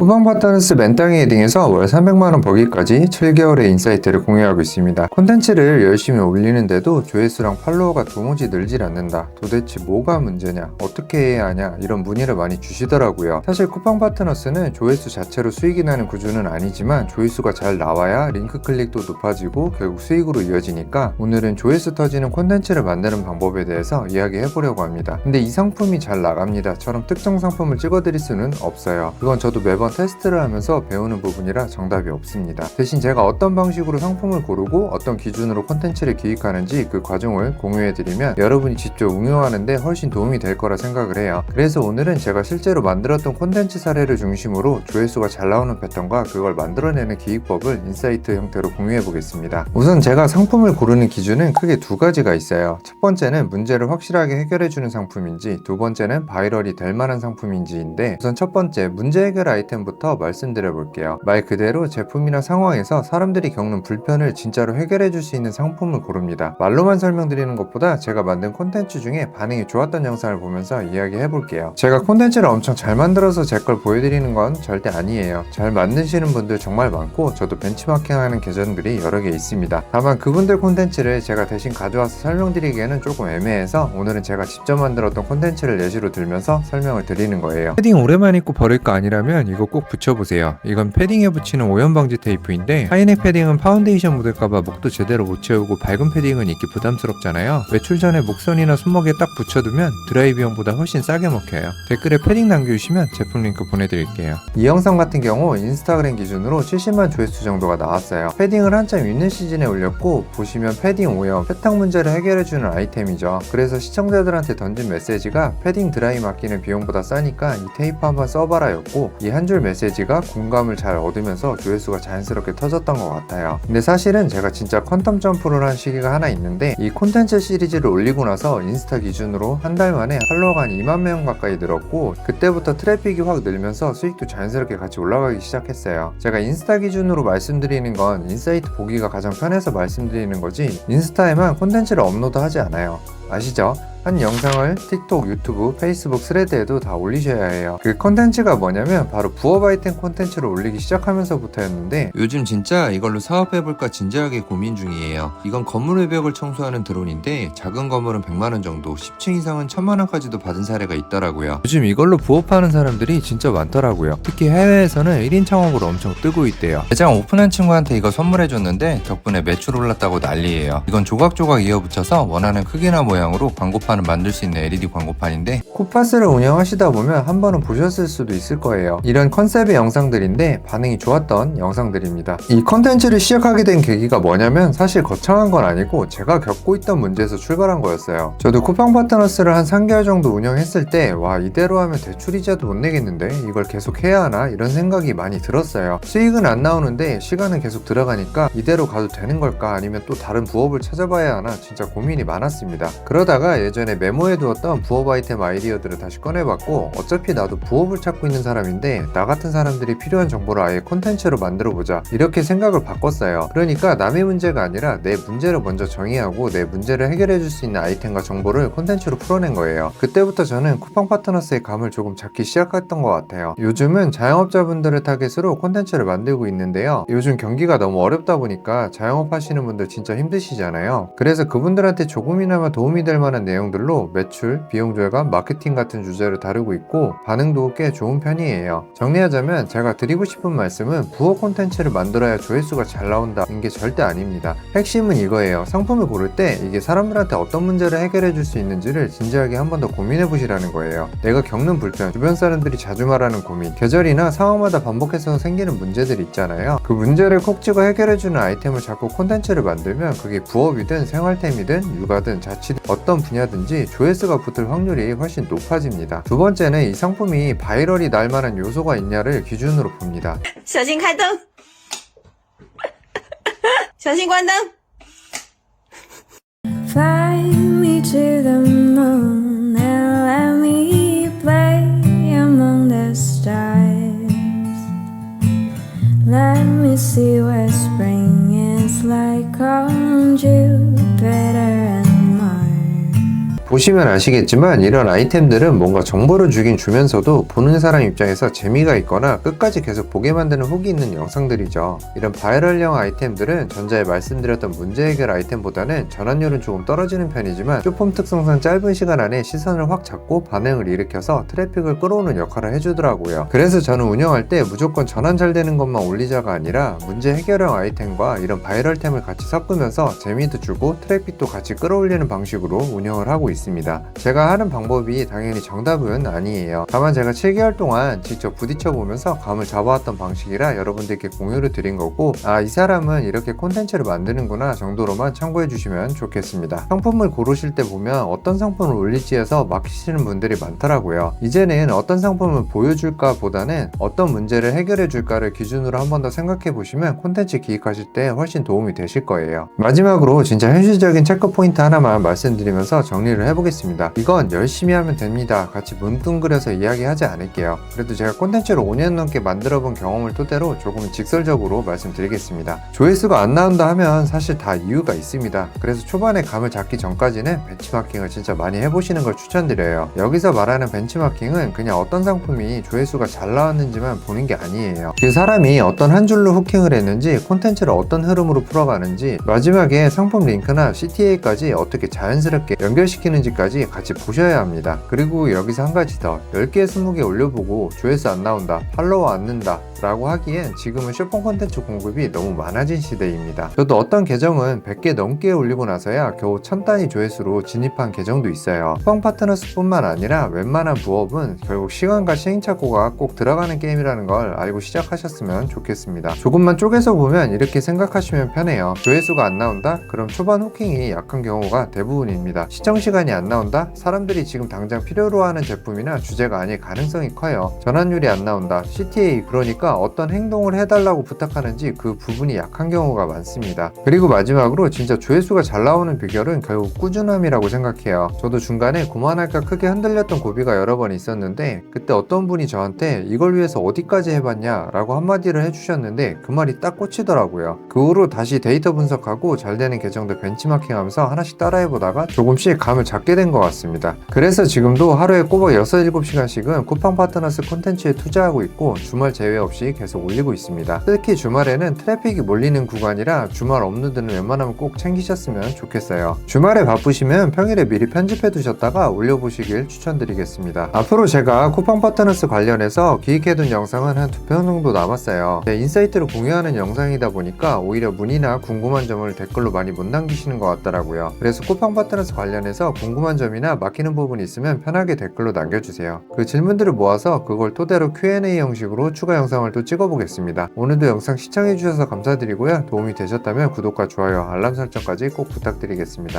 쿠팡 파트너스 맨땅이 헤딩에서 월 300만원 버기까지 7개월의 인사이트를 공유하고 있습니다. 콘텐츠를 열심히 올리는데도 조회수랑 팔로워가 도무지 늘질 않는다. 도대체 뭐가 문제냐? 어떻게 해야 하냐? 이런 문의를 많이 주시더라고요. 사실 쿠팡 파트너스는 조회수 자체로 수익이 나는 구조는 아니지만 조회수가 잘 나와야 링크 클릭도 높아지고 결국 수익으로 이어지니까 오늘은 조회수 터지는 콘텐츠를 만드는 방법에 대해서 이야기해 보려고 합니다. 근데 이 상품이 잘 나갑니다처럼 특정 상품을 찍어드릴 수는 없어요. 그건 저도 매번 테스트를 하면서 배우는 부분이라 정답이 없습니다. 대신 제가 어떤 방식으로 상품을 고르고 어떤 기준으로 콘텐츠를 기획하는지 그 과정을 공유해드리면 여러분이 직접 응용하는데 훨씬 도움이 될 거라 생각을 해요. 그래서 오늘은 제가 실제로 만들었던 콘텐츠 사례를 중심으로 조회수가 잘 나오는 패턴과 그걸 만들어내는 기획법을 인사이트 형태로 공유해 보겠습니다. 우선 제가 상품을 고르는 기준은 크게 두 가지가 있어요. 첫 번째는 문제를 확실하게 해결해 주는 상품인지, 두 번째는 바이럴이 될 만한 상품인지인데, 우선 첫 번째 문제 해결 아이템 부터 말씀드려 볼게요. 말 그대로 제품이나 상황에서 사람들이 겪는 불편을 진짜로 해결해 줄 수 있는 상품을 고릅니다. 말로만 설명드리는 것보다 제가 만든 콘텐츠 중에 반응이 좋았던 영상을 보면서 이야기해 볼게요. 제가 콘텐츠를 엄청 잘 만들어서 제 걸 보여드리는 건 절대 아니에요. 잘 만드시는 분들 정말 많고 저도 벤치마킹하는 계정들이 여러 개 있습니다. 다만 그분들 콘텐츠를 제가 대신 가져와서 설명드리기에는 조금 애매해서 오늘은 제가 직접 만들었던 콘텐츠를 예시로 들면서 설명을 드리는 거예요. 패딩 오래만 입고 버릴 거 아니라면 이거 꼭 붙여보세요. 이건 패딩에 붙이는 오염 방지 테이프인데 하이넥 패딩은 파운데이션 묻을까봐 목도 제대로 못 채우고 밝은 패딩은 입기 부담스럽잖아요. 외출 전에 목선이나 손목에 딱 붙여두면 드라이 비용보다 훨씬 싸게 먹혀요. 댓글에 패딩 남겨주시면 제품 링크 보내드릴게요. 이 영상 같은 경우 인스타그램 기준으로 70만 조회수 정도가 나왔어요. 패딩을 한참 있는 시즌에 올렸고 보시면 패딩 오염, 세탁 문제를 해결해주는 아이템이죠. 그래서 시청자들한테 던진 메시지가 패딩 드라이 맡기는 비용보다 싸니까 이 테이프 한번 써봐라였고 이 한 줄 메시지가 공감을 잘 얻으면서 조회수가 자연스럽게 터졌던 것 같아요. 근데 사실은 제가 진짜 퀀텀 점프를 한 시기가 하나 있는데 이 콘텐츠 시리즈를 올리고 나서 인스타 기준으로 한 달 만에 팔로워가 한 2만 명 가까이 늘었고 그때부터 트래픽이 확 늘면서 수익도 자연스럽게 같이 올라가기 시작했어요. 제가 인스타 기준으로 말씀드리는 건 인사이트 보기가 가장 편해서 말씀드리는 거지 인스타에만 콘텐츠를 업로드하지 않아요. 아시죠? 한 영상을 틱톡, 유튜브, 페이스북, 스레드에도 다 올리셔야 해요. 그 콘텐츠가 뭐냐면 바로 부업 아이템 콘텐츠를 올리기 시작하면서부터였는데 요즘 진짜 이걸로 사업해볼까 진지하게 고민 중이에요. 이건 건물 외벽을 청소하는 드론인데 작은 건물은 100만원 정도, 10층 이상은 1000만원까지도 받은 사례가 있더라고요. 요즘 이걸로 부업하는 사람들이 진짜 많더라고요. 특히 해외에서는 1인 창업으로 엄청 뜨고 있대요. 매장 오픈한 친구한테 이거 선물해줬는데 덕분에 매출 올랐다고 난리예요. 이건 조각조각 이어붙여서 원하는 크기나 모양으로 광고판을 만들 수 있는 LED 광고판인데 쿠파스를 운영하시다 보면 한 번은 보셨을 수도 있을 거예요. 이런 컨셉의 영상들인데 반응이 좋았던 영상들입니다. 이 컨텐츠를 시작하게 된 계기가 뭐냐면 사실 거창한 건 아니고 제가 겪고 있던 문제에서 출발한 거였어요. 저도 쿠팡 파트너스를 한 3개월 정도 운영했을 때 와 이대로 하면 대출 이자도 못 내겠는데 이걸 계속 해야 하나 이런 생각이 많이 들었어요. 수익은 안 나오는데 시간은 계속 들어가니까 이대로 가도 되는 걸까 아니면 또 다른 부업을 찾아봐야 하나 진짜 고민이 많았습니다. 그러다가 예전에 메모해 두었던 부업 아이템 아이디어들을 다시 꺼내봤고 어차피 나도 부업을 찾고 있는 사람인데 나 같은 사람들이 필요한 정보를 아예 콘텐츠로 만들어 보자 이렇게 생각을 바꿨어요. 그러니까 남의 문제가 아니라 내 문제를 먼저 정의하고 내 문제를 해결해 줄 수 있는 아이템과 정보를 콘텐츠로 풀어낸 거예요. 그때부터 저는 쿠팡 파트너스의 감을 조금 잡기 시작했던 것 같아요. 요즘은 자영업자분들을 타겟으로 콘텐츠를 만들고 있는데요. 요즘 경기가 너무 어렵다 보니까 자영업 하시는 분들 진짜 힘드시잖아요. 그래서 그분들한테 조금이나마 도움이 될 만한 내용들로 매출, 비용 절감, 마케팅 같은 주제를 다루고 있고 반응도 꽤 좋은 편이에요. 정리하자면 제가 드리고 싶은 말씀은 부업 콘텐츠를 만들어야 조회수가 잘 나온다는 게 절대 아닙니다. 핵심은 이거예요. 상품을 고를 때 이게 사람들한테 어떤 문제를 해결해 줄 수 있는지를 진지하게 한 번 더 고민해 보시라는 거예요. 내가 겪는 불편, 주변 사람들이 자주 말하는 고민, 계절이나 상황마다 반복해서 생기는 문제들 있잖아요. 그 문제를 콕 찍어 해결해 주는 아이템을 잡고 콘텐츠를 만들면 그게 부업이든 생활템이든 육아든 자취든 어떤 분야든지 조회수가 붙을 확률이 훨씬 높아집니다. 두 번째는 이 상품이 바이럴이 날 만한 요소가 있냐를 기준으로 봅니다. 小心开灯，小心关灯。 Fly me to the moon and let me play among the stars. Let me see what spring is like on Jupiter and Mars. 보시면 아시겠지만 이런 아이템들은 뭔가 정보를 주긴 주면서도 보는 사람 입장에서 재미가 있거나 끝까지 계속 보게 만드는 훅이 있는 영상들이죠. 이런 바이럴형 아이템들은 전자에 말씀드렸던 문제 해결 아이템보다는 전환율은 조금 떨어지는 편이지만 쇼폼 특성상 짧은 시간 안에 시선을 확 잡고 반응을 일으켜서 트래픽을 끌어오는 역할을 해주더라고요. 그래서 저는 운영할 때 무조건 전환 잘 되는 것만 올리자가 아니라 문제 해결형 아이템과 이런 바이럴템을 같이 섞으면서 재미도 주고 트래픽도 같이 끌어올리는 방식으로 운영을 하고 있습니다. 제가 하는 방법이 당연히 정답은 아니에요. 다만 제가 7개월 동안 직접 부딪혀 보면서 감을 잡아왔던 방식이라 여러분들께 공유를 드린 거고 아 이 사람은 이렇게 콘텐츠를 만드는구나 정도로만 참고해 주시면 좋겠습니다. 상품을 고르실 때 보면 어떤 상품을 올릴지 해서 막히시는 분들이 많더라고요. 이제는 어떤 상품을 보여줄까 보다는 어떤 문제를 해결해 줄까를 기준으로 한 번 더 생각해 보시면 콘텐츠 기획하실 때 훨씬 도움이 되실 거예요. 마지막으로 진짜 현실적인 체크 포인트 하나만 말씀드리면서 정리를 해 보겠습니다. 이건 열심히 하면 됩니다. 같이 문둥그려서 이야기하지 않을게요. 그래도 제가 콘텐츠를 5년 넘게 만들어 본 경험을 토대로 조금 직설적으로 말씀드리겠습니다. 조회수가 안 나온다 하면 사실 다 이유가 있습니다. 그래서 초반에 감을 잡기 전까지는 벤치마킹을 진짜 많이 해보시는 걸 추천드려요. 여기서 말하는 벤치마킹은 그냥 어떤 상품이 조회수가 잘 나왔는지만 보는 게 아니에요. 그 사람이 어떤 한 줄로 후킹을 했는지 콘텐츠를 어떤 흐름으로 풀어가는지 마지막에 상품 링크나 CTA까지 어떻게 자연스럽게 연결시키는 지까지 같이 보셔야 합니다. 그리고 여기서 한 가지 더 10개, 20개 올려보고 조회수 안 나온다, 팔로워 안 는다 라고 하기엔 지금은 쇼폰 콘텐츠 공급이 너무 많아진 시대입니다. 저도 어떤 계정은 100개 넘게 올리고 나서야 겨우 1000단위 조회수로 진입한 계정도 있어요. 펑 파트너스 뿐만 아니라 웬만한 부업은 결국 시간과 시행착오가 꼭 들어가는 게임이라는 걸 알고 시작하셨으면 좋겠습니다. 조금만 쪼개서 보면 이렇게 생각하시면 편해요. 조회수가 안 나온다? 그럼 초반 후킹이 약한 경우가 대부분입니다. 시청 시간이 안 나온다? 사람들이 지금 당장 필요로 하는 제품이나 주제가 아닐 가능성이 커요. 전환율이 안 나온다. CTA 그러니까 어떤 행동을 해달라고 부탁하는지 그 부분이 약한 경우가 많습니다. 그리고 마지막으로 진짜 조회수가 잘 나오는 비결은 결국 꾸준함이라고 생각해요. 저도 중간에 그만할까 크게 흔들렸던 고비가 여러 번 있었는데 그때 어떤 분이 저한테 이걸 위해서 어디까지 해봤냐 라고 한마디를 해주셨는데 그 말이 딱 꽂히더라고요. 그 후로 다시 데이터 분석하고 잘 되는 계정들 벤치마킹 하면서 하나씩 따라해보다가 조금씩 감을 잡게 된 것 같습니다. 그래서 지금도 하루에 꼬박 6, 7시간씩은 쿠팡 파트너스 콘텐츠에 투자하고 있고 주말 제외 없이 계속 올리고 있습니다. 특히 주말에는 트래픽이 몰리는 구간이라 주말 업로드는 웬만하면 꼭 챙기셨으면 좋겠어요. 주말에 바쁘시면 평일에 미리 편집해 두셨다가 올려보시길 추천드리겠습니다. 앞으로 제가 쿠팡 파트너스 관련해서 기획해둔 영상은 한 두 편 정도 남았어요. 제 인사이트를 공유하는 영상이다 보니까 오히려 문의나 궁금한 점을 댓글로 많이 못 남기시는 것 같더라고요. 그래서 쿠팡 파트너스 관련해서 궁금한 점이나 막히는 부분이 있으면 편하게 댓글로 남겨주세요. 그 질문들을 모아서 그걸 토대로 Q&A 형식으로 추가 영상을 또 찍어보겠습니다. 오늘도 영상 시청해주셔서 감사드리고요. 도움이 되셨다면 구독과 좋아요, 알람 설정까지 꼭 부탁드리겠습니다.